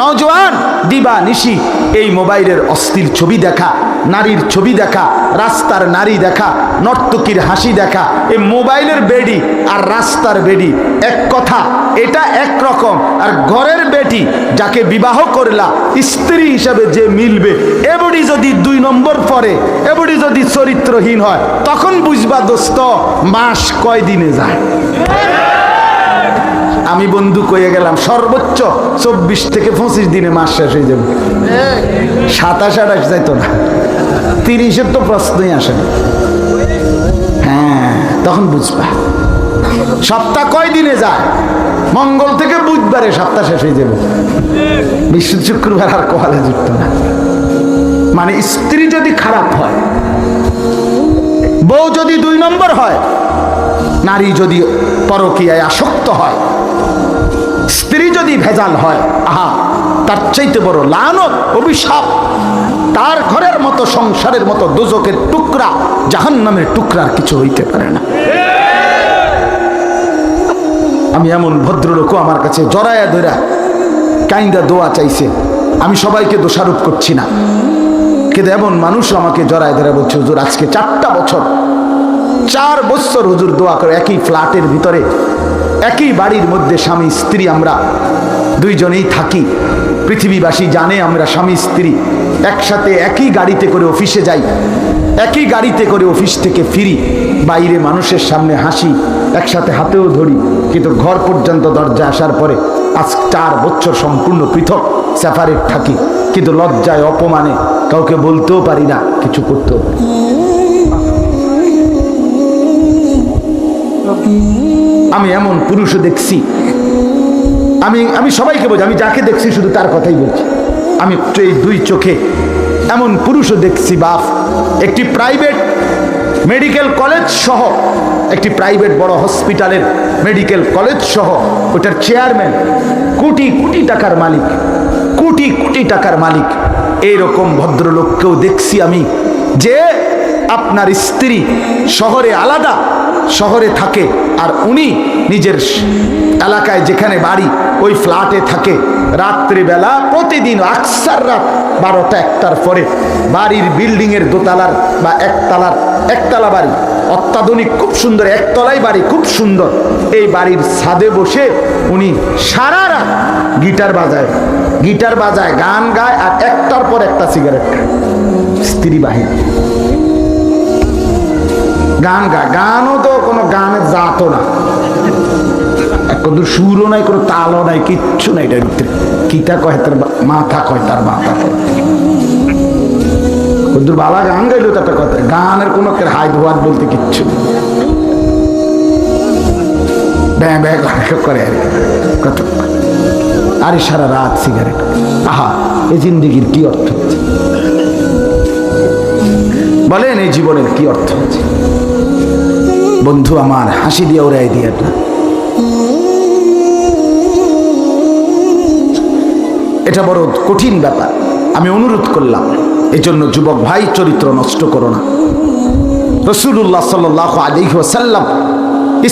নওজোয়ান দিবা নিশি এই মোবাইলের অস্থির ছবি দেখা, নারীর ছবি দেখা, রাস্তার নারী দেখা, নর্তকীর হাসি দেখা, এই মোবাইলের বেডি আর রাস্তার বেডি এক কথা, এটা এক রকম। আর ঘরের বেটি যাকে বিবাহ করলা, স্ত্রী হিসাবে যে মিলবে, এবডি যদি দুই নম্বর পরে, এবডি যদি চরিত্রহীন হয়, তখন বুঝবা দোস্ত, মাস কয় দিনে যায়? আমি বন্ধু কয়ে গেলাম। সর্বোচ্চ চব্বিশ থেকে পঁচিশ দিনে মাস শেষ হয়ে যাবে। সাতাশ, আঠাশ যাইতো না। তিরিশের তো প্রশ্নই আসে না। হ্যাঁ তখন বুঝবা। সপ্তাহ কয় দিনে যায়? মঙ্গল থেকে বুধবারে সপ্তাহ শেষ হয়ে যাবে। বিশ্ব শুক্রবার আর কোয়ালে যুক্ত না। মানে স্ত্রী যদি খারাপ হয়, বউ যদি দুই নম্বর হয়, নারী যদি পরকীয়ায় আসক্ত হয় স্ত্রী যদি ভেজাল হয়, আহা, তার চাইতে বড় লানত, অভিশাপ। তার ঘরের মতো সংসারের মতো দুজকের টুকরা জাহান নামের টুকরার কিছু হইতে পারে না। আমি এমন ভদ্রলোকও আমার কাছে জড়ায়া ধরা কাইন্দা দোয়া চাইছে। আমি সবাইকে দোষারোপ করছি না। কিন্তু এমন মানুষ আমাকে জড়ায় ধরে বলছে, হুজুর, আজকে চারটা বছর, চার বছর হুজুর দোয়া করে একই ফ্ল্যাটের ভিতরে একই বাড়ির মধ্যে স্বামী, স্ত্রী আমরা। দুইজনেই থাকি। পৃথিবীবাসী জানে আমরা স্বামী, স্ত্রী। একসাথে একই গাড়িতে করে অফিসে যাই। একই গাড়িতে করে অফিস থেকে ফিরি। বাইরে মানুষের সামনে হাসি, একসাথে হাতেও ধরি। কিন্তু ঘর পর্যন্ত দরজা আসার পরে আজ চার বছর সম্পূর্ণ পৃথক সেপারেট থাকি। কিন্তু লজ্জায়, অপমানে কাউকে বলতেও পারি না, কিছু করতেও পারি আমি এমন পুরুষও দেখছি। আমি আমি সবাইকে বলছি, আমি যাকে দেখছি শুধু তার কথাই বলছি। আমি এই দুই চোখে এমন পুরুষও দেখছি, বাপ। একটি প্রাইভেট মেডিকেল কলেজ সহ, একটি প্রাইভেট বড় হসপিটালের মেডিকেল কলেজ সহ, ওটার চেয়ারম্যান কোটি কোটি টাকার মালিক, কোটি কোটি টাকার মালিক। এইরকম ভদ্রলোককেও দেখছি আমি, যে আপনার স্ত্রী শহরে আলাদা শহরে থাকে আর উনি নিজের এলাকায় যেখানে বাড়ি, ওই ফ্ল্যাটে থাকে। রাত্রিবেলা প্রতিদিন আকসার রাত বারোটা একটার পরে বাড়ির বিল্ডিংয়ের দোতলার বা একতলার, একতলা বাড়ি, অত্যাধুনিক, খুব সুন্দর, একতলাই বাড়ি, খুব সুন্দর। এই বাড়ির ছাদে বসে উনি সারা রাত গিটার বাজায়। গিটার বাজায়, গান গায় আর একটার পর একটা সিগারেট খায়। স্ত্রী বাহিনী গান গায় গানও তো কোনো গানের জাতও না। কত সুরও নাই, কোনো তালও নাই, কিচ্ছু নাই এটার ভিতরে। কিতা কয় তার মাথা কয় তার মাথা কয়। কদ্দুর বালা গান গাইলো তো একটা কথা গানের কোনো হাই ধোয়ার বলতে কিচ্ছু। ব্যাঁ ব্যাঁ করে- আর। কত আরে সারা রাত সিগারেট আহা এই জিন্দিগির কি অর্থ বলেন এই জীবনের কি অর্থ? আছে বন্ধু আমার, হাসি দিয়ে ওরাই দিয়ে না এটা বড় কঠিন ব্যাপার। আমি অনুরোধ করলাম এই জন্য যুবক ভাই চরিত্র নষ্ট করো না। রসুল্লাহ সাল আলী ওসাল্লাম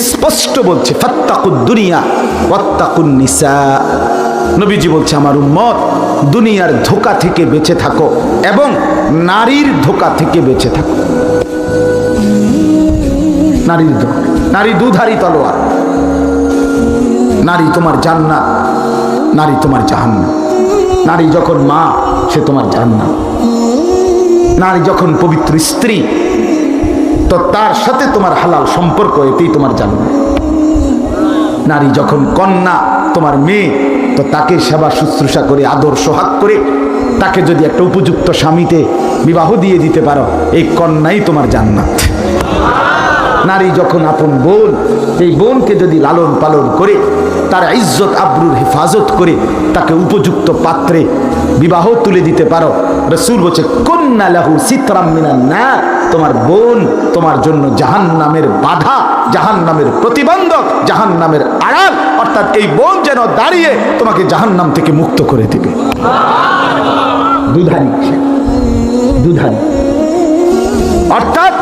স্পষ্ট বলছে, ফাত্তাকুদ দুনিয়া, ওয়াত্তাকুন নিসা। নবীজি বলছে, আমার উম্মত, দুনিয়ার ধোকা থেকে বেঁচে থাকো এবং নারীর ধোকা থেকে বেঁচে থাকো। নারীর ধোকা, নারী দুধারী তলোয়ার, নারী তোমার জান্নাত, নারী তোমার জাহান্নাম, নারী যখন মা, সে তোমার জান্নাত নারী যখন পবিত্র স্ত্রী, তো তার সাথে তোমার হালাল সম্পর্ক, এতেই তোমার জান্নাত। নারী যখন কন্যা, তোমার মেয়ে, তো তাকে সেবা শুশ্রূষা করে, আদর সোহাগ করে, তাকে যদি একটা উপযুক্ত স্বামীতে বিবাহ দিয়ে দিতে পারো, এই কন্যাই তোমার জান্নাত। নারী যখন আপন বোন, এই বোনকে যদি লালন পালন করে, তার ইজ্জত, আব্রুর হেফাজত করে, তাকে উপযুক্ত পাত্রে বিবাহ তুলে দিতে পারো, রসুল বলছে কন্যা লাহু সিতরাম মিনান না তোমার বোন তোমার জন্য জাহান নামের বাধা জাহান নামের প্রতিবন্ধক জাহান নামের অর্থাৎ এই বোন যেন দাঁড়িয়ে তোমাকে জাহান নাম থেকে মুক্ত করে দিবে। অর্থাৎ,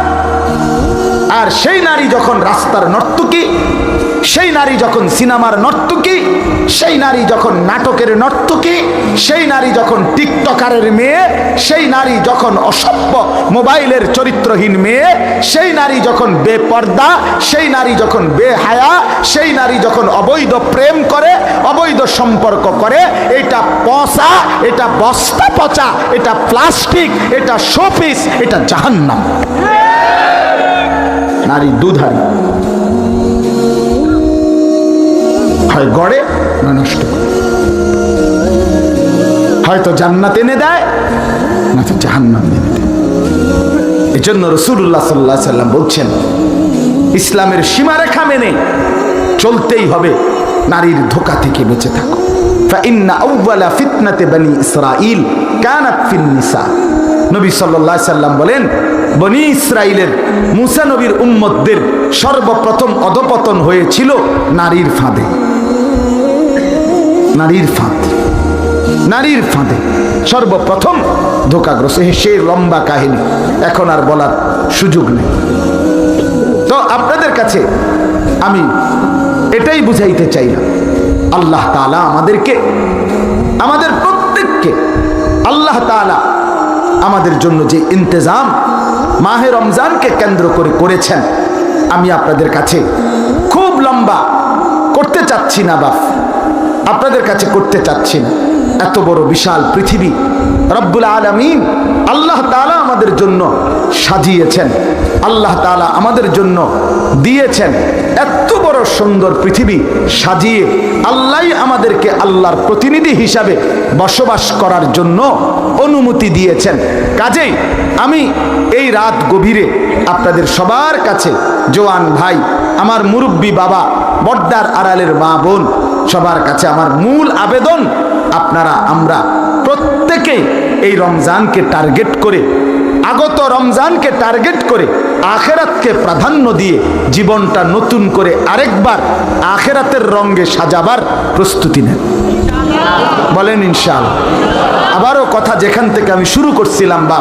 আর সেই নারী যখন রাস্তার নর্তকী সেই নারী যখন সিনেমার নর্তকী, সেই নারী যখন নাটকের নর্তকী, সেই নারী যখন টিকটকারের মেয়ে, সেই নারী যখন অসভ্য মোবাইলের চরিত্রহীন মেয়ে, সেই নারী যখন বেপর্দা, সেই নারী যখন বেহায়া, সেই নারী যখন অবৈধ প্রেম করে, অবৈধ সম্পর্ক করে, এটা পচা, এটা বস্তা পচা, এটা প্লাস্টিক, এটা শোপিস, এটা জাহান্নাম। নারী দুধারী। হয় গড়ে না নষ্ট করে হয়তো জান্নাত এনে দেয় না তো জাহান্নাম এনে দেয় এই জন্য রসুল্লাহ সাল্লাহ সাল্লাম বলছেন ইসলামের সীমারেখা মেনে চলতেই হবে নারীর ধোকা থেকে বেঁচে থাকো فإن أول فتنة بني إسرائيل كانت في النساء নবী সাল্লাহ সাল্লাম বলেন বনি ইসরায়েলের মুসা নবীর উম্মতদের সর্বপ্রথম অধপতন হয়েছিল নারীর ফাঁদে নারীর ফাঁদ। নারীর ফাঁদে সর্বপ্রথম ধোকাগ্রস্ত। সে লম্বা কাহিনী। এখন আর বলার সুযোগ নেই। তো আপনাদের কাছে আমি এটাই বুঝাইতে চাইলাম আল্লাহ তালা আমাদেরকে, আমাদের প্রত্যেককে, আল্লাহ তালা আমাদের জন্য যে ইন্তজাম মাহে রমজানকে কেন্দ্র করে করেছেন, আমি আপনাদের কাছে খুব লম্বা করতে চাচ্ছি না, বাপ। আপনাদের কাছে করতে চাচ্ছি না। এত বড় বিশাল পৃথিবী। রব্বুল আলমিন আল্লাহ তালা আমাদের জন্য সাজিয়েছেন। আল্লাহ তালা আমাদের জন্য দিয়েছেন। এত বড় সুন্দর পৃথিবী সাজিয়ে আল্লাহ আমাদেরকে আল্লাহর প্রতিনিধি হিসাবে বসবাস করার জন্য অনুমতি দিয়েছেন। কাজেই আমি এই রাত গভীরে আপনাদের সবার কাছে, জোয়ান ভাই, আমার মুরব্বী বাবা বর্দার আড়ালের মা বোন, সবার কাছে আমার মূল আবেদন, আপনারা, আমরা প্রত্যেকেই এই রমজানকে টার্গেট করে, আগত রমজানকে টার্গেট করে, আখেরাতকে প্রাধান্য দিয়ে জীবনটা নতুন করে আরেকবার আখেরাতের রঙ্গে সাজাবার প্রস্তুতি নেন। বলেন ইনশাল। আবারও কথা যেখান থেকে আমি শুরু করছিলাম বা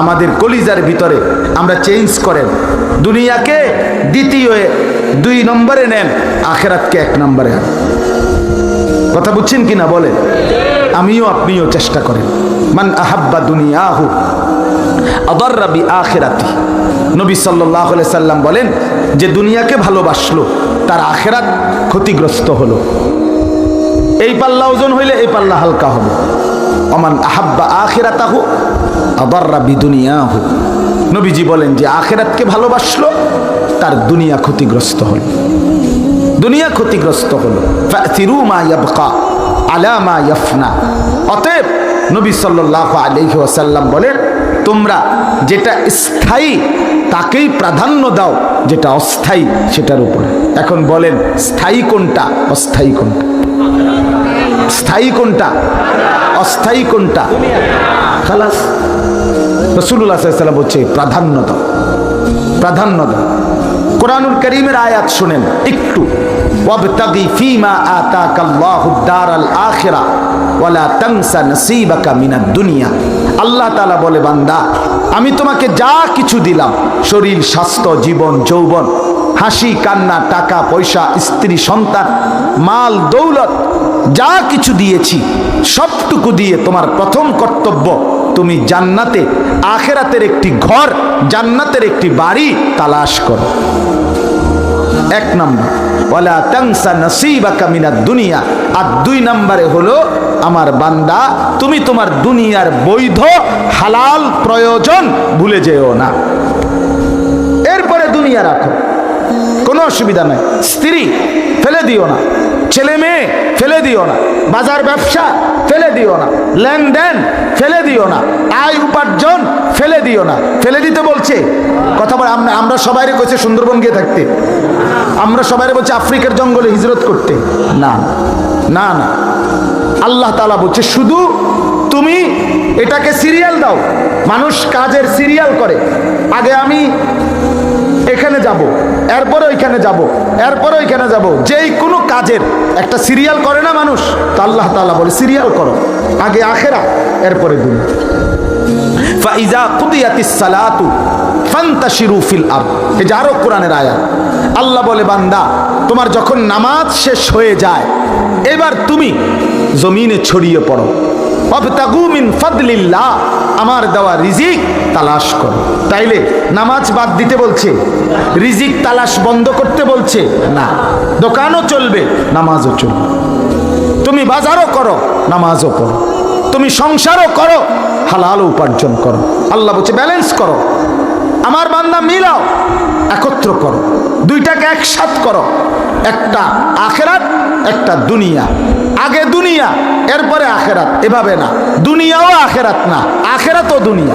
আমাদের কলিজার ভিতরে আমরা চেঞ্জ করেন। দুনিয়াকে দ্বিতীয় দুই নম্বরে নেন, আখেরাতকে এক নম্বরে আন কথা বুঝছেন কিনা বলেন? আমিও আপনিও চেষ্টা করেন। মান আহাব্বা দুনিয়াহু আদর্রাবি আখেরাতি নবী সাল্লাহ সাল্লাম বলেন, যে দুনিয়াকে ভালোবাসলো, তার আখেরাত ক্ষতিগ্রস্ত হলো। এই পাল্লা ওজন হইলে এই পাল্লা হালকা হবে। অমান আহাব্বা আখেরাতাহু আদর্রাবি দুনিয়াহু নবীজি বলেন যে আখেরাতকে ভালোবাসলো, তার দুনিয়া ক্ষতিগ্রস্ত হল। দুনিয়া ক্ষতিগ্রস্ত হলো। মা ইয়াবকা আলা মা ইয়াফনা। অতএব নবী সাল্লাল্লাহু আলাইহি ওয়াসাল্লাম বলেন, তোমরা যেটা স্থায়ী তাকেই প্রাধান্য দাও, যেটা অস্থায়ী সেটার উপরে। এখন বলেন, স্থায়ী কোনটা? অস্থায়ী কোনটা? স্থায়ী কোনটা? অস্থায়ী কোনটা? খালাস। রসুল্লাহ বলছে প্রাধান্য দাও প্রাধান্য দাও কোরআনুল করিমের আয়াত শুনেন একটু। দুনিয়া। আল্লাহ তাআলা বলে, বান্দা, আমি তোমাকে যা কিছু দিলাম, শরীর, স্বাস্থ্য, জীবন, যৌবন হাসি, কান্না, টাকা, পয়সা, স্ত্রী, সন্তান, মাল, দৌলত, যা কিছু দিয়েছি, সবটুকু দিয়ে তোমার প্রথম কর্তব্য, তুমি জান্নাতে, আখেরাতের একটি ঘর, জান্নাতের একটি বাড়ি তালাশ করো। এক নম্বর, ওয়ালা তাংসা নসিবাকা মিনাদ দুনিয়া। আর দুই নম্বরে হলো, আমার বান্দা, তুমি তোমার দুনিয়ার বৈধ, হালাল প্রয়োজন ভুলে যেও না। এরপরে দুনিয়া রাখো। অসুবিধা নাই। স্ত্রী, ফেলে দিও না। ছেলে মেয়ে, ফেলে দিও না। বাজার ব্যবসা, ফেলে দিও না। লেনদেন, ফেলে দিও না। আয় উপার্জন, ফেলে দিও না। ফেলে দিতে বলছে। কথা বলে, আমরা আমরা সবাইরে কইছে সুন্দরবন গিয়ে থাকতে। আমরা সবাইরে বলছে আফ্রিকার জঙ্গলে হিজরত করতে। না না না। আল্লাহ তালা বলছে, শুধু তুমি এটাকে সিরিয়াল দাও। মানুষ কাজের সিরিয়াল করে। আগে আমি এখানে যাব, এরপরে ওইখানে যাব, এরপরে ওইখানে যাব। যেই কোনো কাজের, একটা সিরিয়াল করে না মানুষ? তা আল্লাহ তাআলা বলে সিরিয়াল করো, আগে আখেরা, এরপরে দুনিয়া। ফাইজা কুদিয়াতিস সালাতু ফান্তাশিরু আরদ। এই কোরআনের আয়াত। আল্লাহ বলে, বান্দা, তোমার যখন নামাজ শেষ হয়ে যায়, এবার তুমি জমিনে ছড়িয়ে পড়ো। অবতাগু মিন ফাদলিল্লাহ, আমার দেওয়া রিজিক তালাশ করো। তাইলে নামাজ বাদ দিতে বলছে, রিজিক তালাশ বন্ধ করতে বলছে, না। দোকানও চলবে, নামাজও চলবে। তুমি বাজারও করো, নামাজও করো তুমি সংসারও করো হালাল উপার্জন করো। আল্লাহ বলছে, ব্যালেন্স করো। আমার বান্দা মিলাও, একত্র করো। দুইটাকে একসাথ করো। একটা আখেরাত, একটা দুনিয়া। আগে দুনিয়া, এরপরে আখেরাত। এভাবে না। দুনিয়াও আখেরাত না, আখেরাতও দুনিয়া।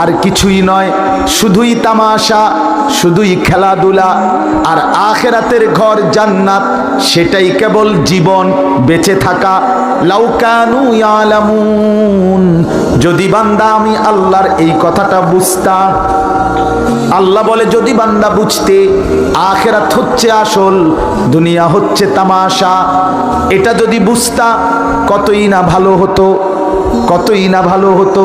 আর কিছুই নয়, শুধুই তামাশা, শুধুই খেলাধুলা। আর আখেরাতের ঘর জান্নাত, সেটাই কেবল জীবন বেঁচে থাকা। লাউকানু ইয়ালামুন, যদি বান্দা আমি আল্লাহর এই কথাটা বুঝতাম। আল্লাহ বলে, যদি বান্দা বুঝতে, আখেরাত হচ্ছে আসল, দুনিয়া হচ্ছে তামাশা। এটা যদি বুঝতা, কতই না ভালো হতো, কতই না ভালো হতো।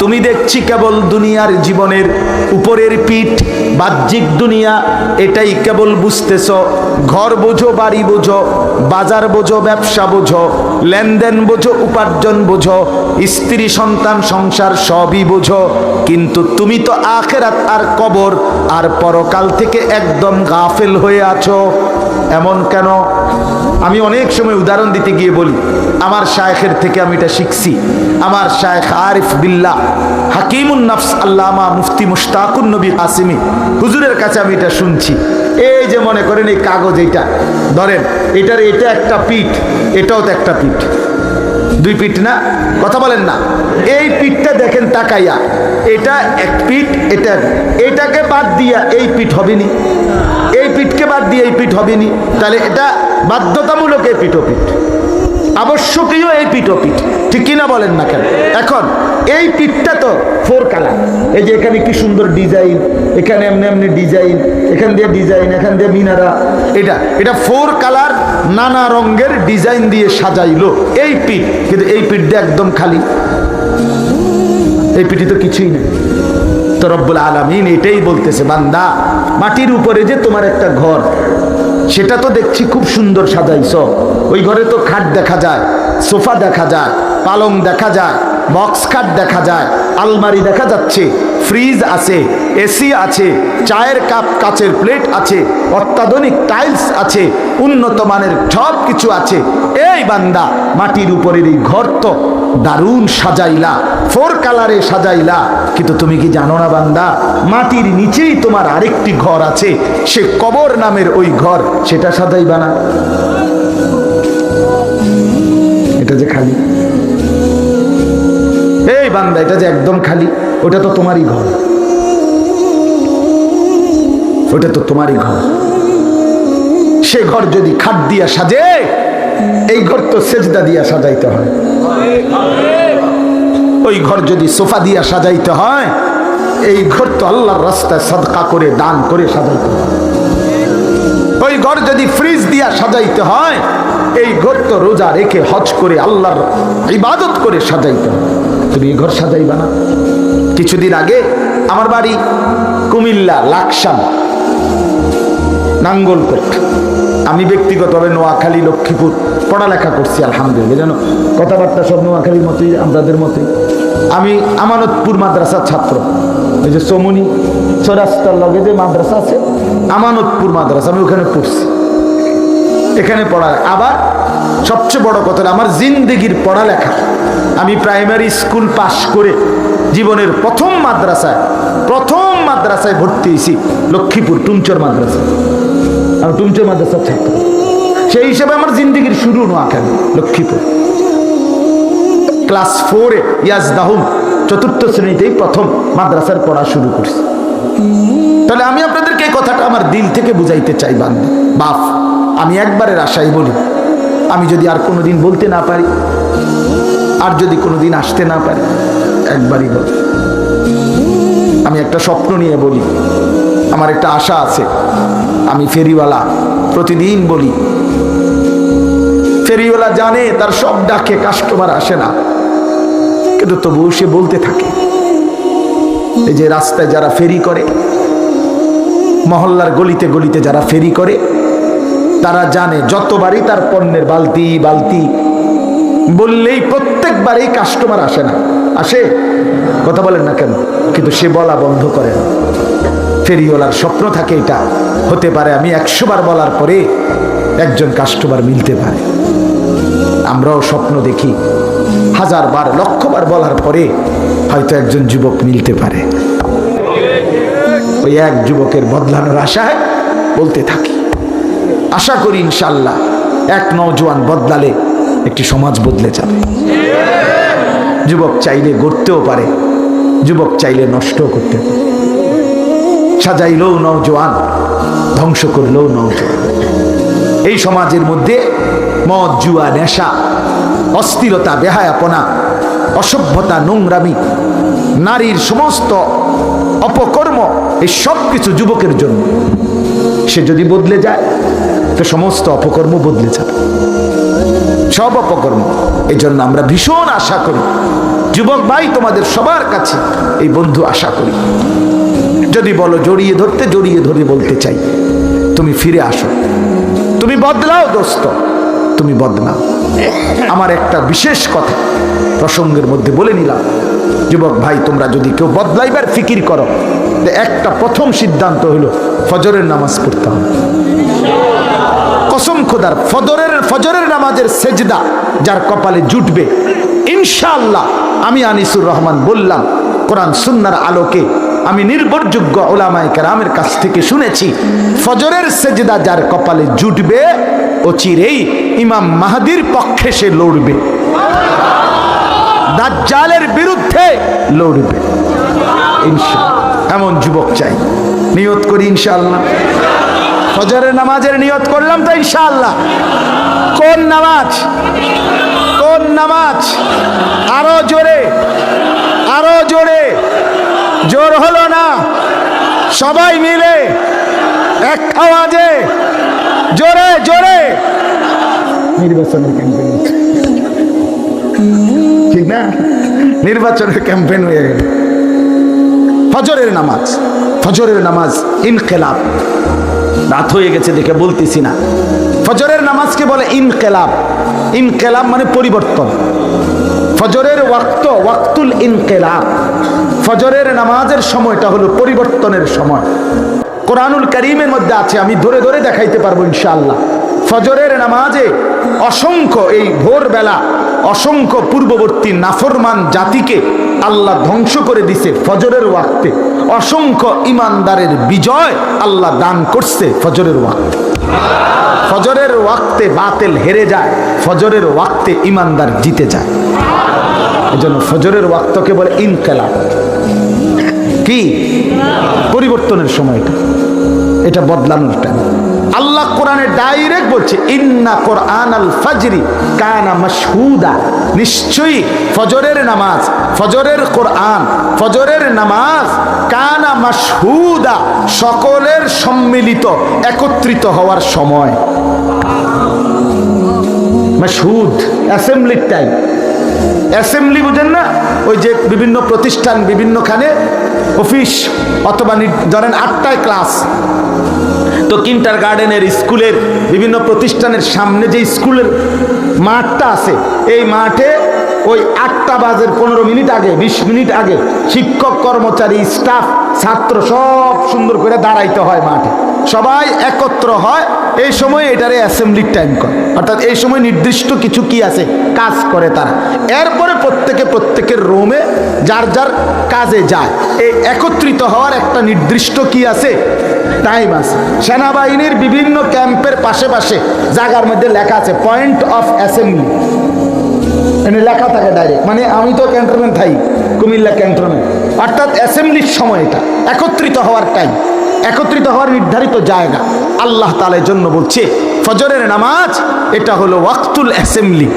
তুমি দেখছি কেবল দুনিয়ার জীবনের উপরের পিঠ, বাহ্যিক দুনিয়া, এটাই কেবল বুঝতেছ। ঘর বোঝো, বাড়ি বোঝো, বাজার বোঝো, ব্যবসা বোঝো, লেনদেন বোঝো, উপার্জন বোঝো, স্ত্রী, সন্তান, সংসার সবই বোঝো। কিন্তু তুমি তো আখেরাত আর কবর আর পরকাল থেকে একদম গাফেল হয়ে আছো। এমন কেন? আমি অনেক সময় উদাহরণ দিতে গিয়ে বলি, আমার শায়েখের থেকে আমি এটা শিখছি। আমার শায়েখ আরিফ বিল্লাহ, হাকিমুন নফস আল্লামা মুফতি মুশতাকুন নবী কাসিমি, হুজুরের কাছে আমি এটা শুনছি। এই যে মনে করেন এই কাগজ এটা ধরেন এটার এটা একটা পিঠ, এটাও তো একটা পিঠ। দুই পিঠ না? কথা বলেন না। এই পিঠটা দেখেন তাকাইয়া, এটা এক পিঠ, এটা এটাকে বাদ দিয়া এই পিঠ হবে নি এই পিঠকে বাদ দিয়ে এই পিঠ হবে নি তাহলে এটা বাধ্যতামূলক এই পিঠ পিঠ আবশ্যকীয় এই পিঠ পিঠ ঠিক কিনা বলেন না কেন? এখন, এই পিঠটা তো ফোর কালার। এই যে এখানে কি সুন্দর ডিজাইন, এখানে এমনি এমনি ডিজাইন, এখান দিয়ে ডিজাইন, এখান দিয়ে মিনারা। এটা এটা ফোর কালার, নানা রঙের ডিজাইন দিয়ে সাজাইলো এই পিঠ। কিন্তু এই পিঠটা একদম খালি। এই পিঠে তো কিছুই নেই। তো রব্বুল আলমিন এটাই বলতেছে, বান্দা, মাটির উপরে যে তোমার একটা ঘর সেটা তো দেখছি খুব সুন্দর সাজাইছ। ওই ঘরে তো খাট দেখা যায়, সোফা দেখা যায়, পালং দেখা যায়, বক্স খাট দেখা যায়, আলমারি দেখা যাচ্ছে, ফ্রিজ আছে, এসি আছে, চায়ের কাপ কাচের প্লেট আছে, অত্যাধুনিক টাইলস আছে, উন্নত মানের সব কিছু আছে। এই বান্দা, মাটির উপরের এই ঘর তো দারুণ সাজাইলা, ফোর কালারে সাজাইলা। কিন্তু তুমি কি জানো না বান্দা, মাটির নিচেই তোমার আরেকটি ঘর আছে, সে কবর নামের ওই ঘর, সেটা সাজাইবা না। এটা যে খালি। এই বান্দা, এটা যে একদম খালি, ওটা তো তোমারই ঘর। ওটা তো তোমারই ঘর। সে ঘর যদি খাট দিয়া সাজে, এই ঘর তো সেজদা দিয়া সাজাইতে হয়। ওই ঘর যদি সোফা দিয়া সাজাইতে হয়, এই ঘর তো আল্লাহর রাস্তায় সদকা করে, দান করে সাজাইতে হয়। ওই ঘর যদি ফ্রিজ দিয়া সাজাইতে হয়, এই ঘর তো রোজা রেখে হজ করে আল্লাহর ইবাদত করে সাজাইতে হয়। তুমি এই ঘর সাজাইবা না। কিছুদিন আগে আমার বাড়ি কুমিল্লা, লাকসাম, নাঙ্গলকোট। আমি ব্যক্তিগতভাবে নোয়াখালী, লক্ষ্মীপুর পড়ালেখা করছি, আলহামদুলিল্লাহ। জানো, কথাবার্তা সব নোয়াখালীর মতোই আমাদের মতোই। আমি আমানতপুর মাদ্রাসার ছাত্র। ওই যে সমনি চৌরাস্তার লগে যে মাদ্রাসা আছে, আমানতপুর মাদ্রাসা, আমি ওখানে পড়ছি। এখানে পড়া আবার সবচেয়ে বড় কথা আমার জিন্দেগির পড়ালেখা। আমি প্রাইমারি স্কুল পাশ করে জীবনের প্রথম মাদ্রাসায় প্রথম মাদ্রাসায় ভর্তি হয়েছি, লক্ষ্মীপুর টুমচর মাদ্রাসা। আমি টুমচর মাদ্রাসার ছাত্র। সেই হিসেবে আমার জিন্দেগির শুরু নোয়াখালী লক্ষ্মীপুর। ক্লাস ফোরে ইয়াজ দাহুম চতুর্থ শ্রেণীতেই প্রথম মাদ্রাসার পড়া শুরু করছি। তাহলে আমি আপনাদেরকে এই কথাটা আমার দিল থেকে বুঝাইতে চাই বান্ধব বাপ, আমি একবারের আশাই বলি, আমি যদি আর কোনোদিন বলতে না পারি, আর যদি কোনোদিন আসতে না পারি, একবারই বলি। আমি একটা স্বপ্ন নিয়ে বলি আমার একটা আশা আছে। আমি ফেরিওয়ালা, প্রতিদিন বলি, ফেরিওয়ালা জানে তার সব ডাকে কাস্টমার আসে না। কিন্তু তবুও সে বলতে থাকে, এই যে রাস্তায় যারা ফেরি করে, মহল্লার গলিতে গলিতে যারা ফেরি করে, তারা জানে যতবারই তার পণ্যের বালতি বালতি বললেই প্রত্যেকবারই কাস্টমার আসে না। আসে? কথা বলেন না কেন? কিন্তু সে বলা বন্ধ করে না। ফেরিওয়ালার স্বপ্ন থাকে এটা। হতে পারে আমি একশো বার বলার পরে একজন কাস্টমার মিলতে পারে। আমরাও স্বপ্ন দেখি। হাজার বার লক্ষ বার বলার পরে হয়তো একজন যুবক মিলতে পারে। ওই এক যুবকের বদলানোর আশায় বলতে থাকি। আশা করি ইনশাল্লাহ এক নওজোয়ান বদলালে একটি সমাজ বদলে যাবে। যুবক চাইলে গড়তেও পারে, যুবক চাইলে নষ্টও করতে পারে। সাজাইলেও নওজোয়ান, ধ্বংস করলেও নওজোয়ান। এই সমাজের মধ্যে মদ, জুয়া, নেশা, অস্থিরতা, বেহায়াপনা, অসভ্যতা, নোংরামি, নারীর সমস্ত অপকর্ম, এই সব কিছু যুবকের জন্য। সে যদি বদলে যায়, তো সমস্ত অপকর্ম বদলে যাবে। সব অপকর্ম। এই জন্য আমরা ভীষণ আশা করি, যুবক ভাই, তোমাদের সবার কাছে এই বন্ধু আশা করি। যদি বলো জড়িয়ে ধরতে, জড়িয়ে ধরে বলতে চাই, তুমি ফিরে আসো। তুমি বদলাও, দোস্ত। তুমি বদলাও। আমার একটা বিশেষ কথা প্রসঙ্গের মধ্যে বলে নিলাম। যুবক ভাই, তোমরা যদি কেউ বদলাইবার ফিকির করো একটা প্রথম সিদ্ধান্ত হলো ফজরের নামাজ পড়তে হবে। কসম খোদার, ফজরের ফজরের নামাজের সেজদা যার কপালে জুটবে, ইনশাআল্লাহ, আমি আনিসুর রহমান বললাম, কোরআন সুন্নার আলোকে আমি নির্ভরযোগ্য ওলামায় কেরামের কাছ থেকে শুনেছি, ফজরের সেজদা যার কপালে জুটবে ও চিরেই ইমাম মাহাদির পক্ষে সে লড়বে। দাজ্জালের বিরুদ্ধে লড়বে। এমন যুবক চাই। নিয়ত করি ইনশাআল্লাহ। ফজরের নামাজের নিয়ত করলাম তো ইনশাআল্লাহ। কোন নামাজ? কোন নামাজ? আরও জোরে। আরও জোরে। জোর হলো না। সবাই মিলে এক আওয়াজে জোরে জোরে। নির্বাচনের ক্যাম্পেইন ঠিক না? নির্বাচনের ক্যাম্পেইন হয়ে গেল। ফজরের নামাজ ফজরের নামাজ ইনকেলাব। রাত হয়ে গেছে দেখে বলতেছি না। ফজরের নামাজকে বলে ইনকেলাব। ইনকেলাব মানে পরিবর্তন। ফজরের ওয়াক্ত, ওয়াক্তুল ইনকেলাব। ফজরের নামাজের সময়টা হলো পরিবর্তনের সময়। কোরআনুল করিমের মধ্যে আছে, আমি ধরে ধরে দেখাইতে পারব ইনশাআল্লাহ। ফজরের নামাজে অসংখ্য এই ভোরবেলা, অসংখ্য পূর্ববর্তী নাফরমান জাতিকে আল্লাহ ধ্বংস করে দিছে ফজরের ওয়াক্তে। অসংখ্য ইমানদারের বিজয় আল্লাহ দান করছে ফজরের ওয়াক্তে। ফজরের ওয়াক্তে বাতেল হেরে যায়, ফজরের ওয়াক্তে ইমানদার জিতে যায়। এজন্য ফজরের ওয়াক্তকে বলে ইনকেলাব। কি? পরিবর্তনের সময়টা এটা। বদলানোর টাইম আল্লাহ কোরআনে ডাইরেক্ট বলছে, ইন্না কোরআন আল ফাজরি কানা মাশহুদা। নিশ্চয়ই ফজরের নামাজ, ফজরের কোরআন, ফজরের নামাজ কানা মাশহুদা, সকলের সম্মিলিত, একত্রিত হওয়ার সময়। মাশহুদ অ্যাসেম্বলির টাইম অ্যাসেম্বলি বুঝেন না? ওই যে বিভিন্ন প্রতিষ্ঠান বিভিন্নখানে অফিস অথবা ধরেন আটটায় ক্লাস। তো কিন্টার গার্ডেনের স্কুলের বিভিন্ন প্রতিষ্ঠানের সামনে যে স্কুলের মাঠটা আছে, এই মাঠে ওই আটটা বাজের পনেরো মিনিট আগে, বিশ মিনিট আগে শিক্ষক, কর্মচারী, স্টাফ, ছাত্র সব সুন্দর করে দাঁড়াইতে হয় মাঠে। সবাই একত্র হয়, এই সময় এটারে অ্যাসেম্বলির টাইম করে অর্থাৎ এই সময় নির্দিষ্ট কিছু কি আছে, কাজ করে তারা। এরপরে প্রত্যেকে প্রত্যেকের রোমে যার যার কাজে যায়। এই একত্রিত হওয়ার একটা নির্দিষ্ট কি আছে? টাইম আছে। সেনাবাহিনীর বিভিন্ন ক্যাম্পের পাশে পাশে জায়গার মধ্যে লেখা আছে পয়েন্ট অফ অ্যাসেম্বলি এখানে লেখা থাকে ডাইরেক্ট মানে আমি তো ক্যান্টনমেন্ট থাই কুমিল্লা ক্যান্টনমেন্ট অর্থাৎ অ্যাসেম্বলির সময় এটা, একত্রিত হওয়ার টাইম একত্রিত হওয়ার নির্ধারিত জায়গা। আল্লাহ তালের জন্য বলছে, ফজরের নামাজ, এটা হলো ওয়াক্তুল অ্যাসেম্বলি,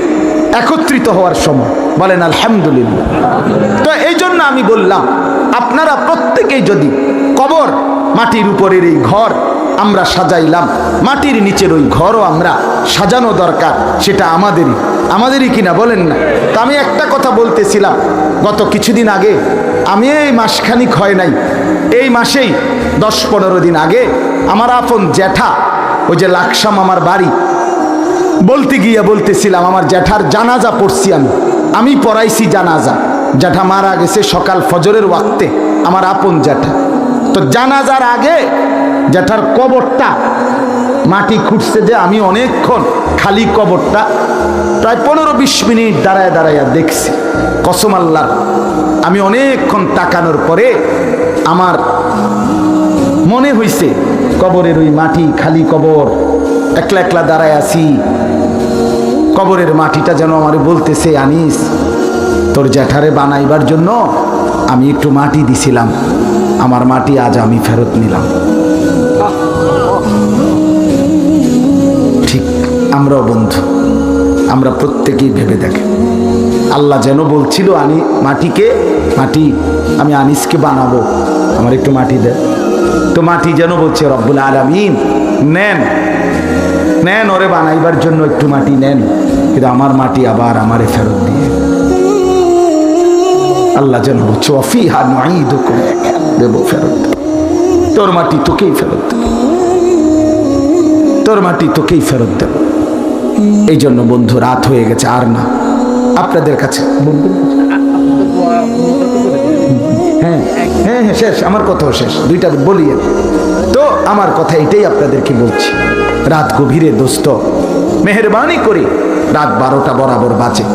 একত্রিত হওয়ার সময়। বলেন, আলহামদুলিল্লাহ। তো এই জন্য আমি বললাম, আপনারা প্রত্যেকেই যদি কবর, মাটির উপরের এই ঘর আমরা সাজাইলাম, মাটির নিচের ওই ঘরও আমরা সাজানো দরকার, সেটা আমাদেরই। আমাদেরই কিনা বলেন না? তো আমি একটা কথা বলতেছিলাম, গত কিছুদিন আগে আমি এই মাসখানিক হয় নাই। এই মাসেই দশ পনেরো দিন আগে আমার আপন জ্যাঠা, ওই যে লাকসাম আমার বাড়ি, বলতে গিয়ে বলতেছিলাম, আমার জ্যাঠার জানাজা পড়ছি আমি। আমি পড়াইছি জানাজা। জ্যাঠা মারা গেছে সকাল ফজরের ওয়াক্তে, আমার আপন জ্যাঠা। তো জানাজার আগে জ্যাঠার কবরটা মাটি খুঁড়ছে যে আমি অনেকক্ষণ খালি কবরটা প্রায় পনেরো বিশ মিনিট দাঁড়ায় দাঁড়াইয়া দেখছি। কসম আল্লাহ, আমি অনেকক্ষণ তাকানোর পরে আমার মনে হইছে কবরের ওই মাটি খালি কবর, একলা একলা দাঁড়ায় আছি। কবরের মাটিটা যেন আমার বলতেছে, আনিস তোর জ্যাঠারে বানাইবার জন্য আমি একটু মাটি দিছিলাম, আমার মাটি আজ আমি ফেরত নিলাম। আমরাও বন্ধু, আমরা প্রত্যেকেই ভেবে দেখে। আল্লাহ যেন বলছিল, আনি মাটিকে, মাটি আমি আনিসকে বানাবো। আমার একটু মাটি দে। তো মাটি যেন বলছে, রব্বুল আলমিন, নেন নেন ওরে বানাইবার জন্য একটু মাটি নেন। কিন্তু আমার মাটি আবার আমারে ফেরত দিয়ে। আল্লাহ যেন বলছে অফি হা নয় দেবো ফেরত। তোর মাটি তোকেই ফেরত দেব। তোর মাটি তোকেই ফেরত দেব। এই জন্য বন্ধু, রাত হয়ে গেছে, আর না। আপনাদের কাছে। হ্যাঁ হ্যাঁ হ্যাঁ শেষ, আমার কথাও শেষ। দুইটা বলি তো আমার কথা এটাই আপনাদেরকে বলছি। রাত গভীরে দোস্ত, মেহরবানি করে, রাত বারোটা বরাবর বাজে।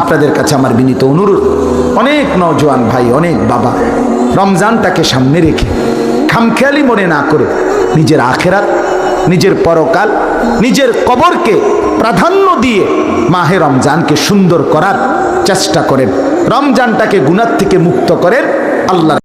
আপনাদের কাছে আমার বিনীত অনুরোধ, অনেক নওজোয়ান ভাই, অনেক বাবা, রমজানটাকে সামনে রেখে খামখেয়ালি মনে না করে নিজের আখেরাত, নিজের পরকাল নিজের কবরকে প্রাধান্য দিয়ে মাহে রমজানকে সুন্দর করার চেষ্টা করেন। রমজানটাকে গুণার থেকে মুক্ত করেন আল্লাহ।